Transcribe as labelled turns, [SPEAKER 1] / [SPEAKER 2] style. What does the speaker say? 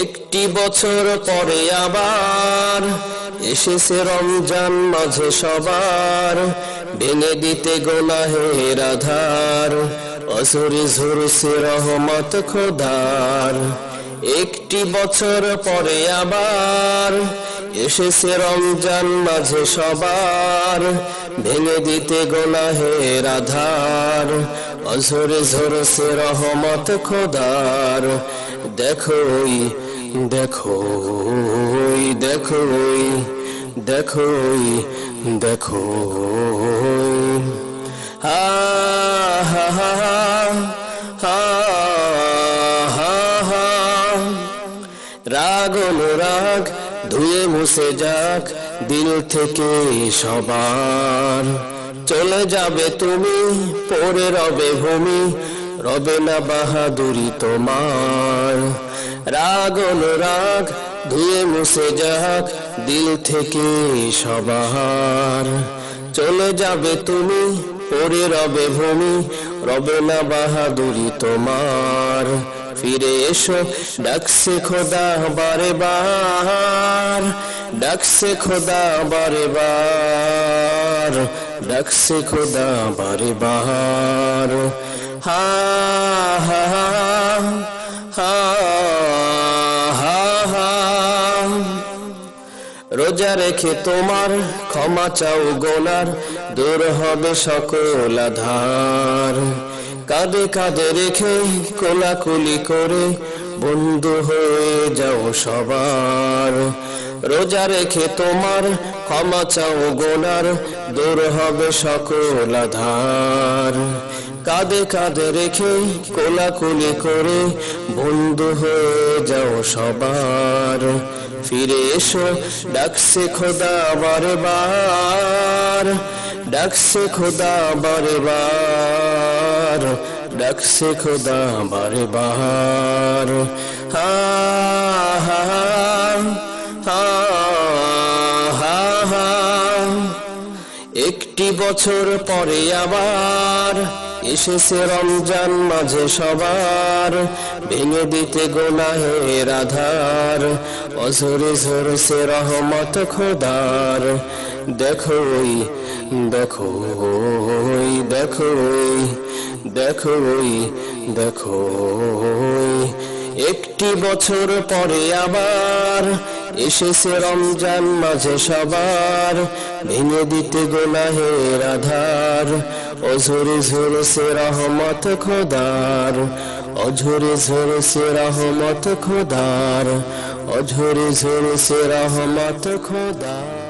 [SPEAKER 1] একটি বছর পরে আবার এসেছে রমজান মাঝে সবার। ভেঙে দিতে গোনাহের আধার অসুরি ঝরছে রহমত খোদার। একটি বছর পরে আবার এসেছে রমজান মাঝে সবার। ভেঙে দিতে গোনাহের আধার। অঝরে ঝরছে রহমত খোদার। দেখোই দেখোই দেখোই দেখোই দেখো হা হা হা হা হা। রাগ অনুরাগ ধুয়ে মুছে যাক দিল থেকে সবার। চলে যাবে তুমি পরে রবে ভূমি, রবে না বাহাদুরি তোমার। রাগ অনুরাগ, ধুয়ে মুছে যাক দিল থেকে সবার। চলে যাবে তুমি পরে রবে ভূমি, রবে না বাহাদুরি তোমার। ফিরে এসো, ডাকছে খোদা বারে বার, ডাকছে খোদা বারে বার, ডাকছে খোদা বারে বার। হা হা হা রোজা রেখে তোমার, ক্ষমা চাও গোনার, দূর হবে সকল আধার। কাঁধে কাঁধে রেখে কোলাকুলি করে বন্ধু হয়ে যাও সবার। রোজা রেখে তোমার ক্ষমা চাও গোনার, দূর হবে সকল আধার। কাঁধে কাঁধে রেখে কোলাকুলি করে বন্ধু হয়ে যাও সবার। ফিরে এসো, ডাকছে খোদা বারে বার ডাকছে খোদা বারে বার ডাকছে খোদা বারে বার হা হা হা হা একটি বছর পরে আবার এসেছে রমজান মাঝে সবার, ভেঙে দিতে গোনাহের আধার। অঝরে ঝরছে রহমত খোদার। দেখোই দেখোই দেখোই। দেখোই দেখোই। একটি বছর পরে আবার এসেছে রমজান মাঝে সবার। ভেঙে দিতে গোনাহের আধার, অঝরে ঝরছে রহমত খোদার। অঝরে ঝরছে রহমত খোদার, অঝরে ঝরছে রহমত খোদার।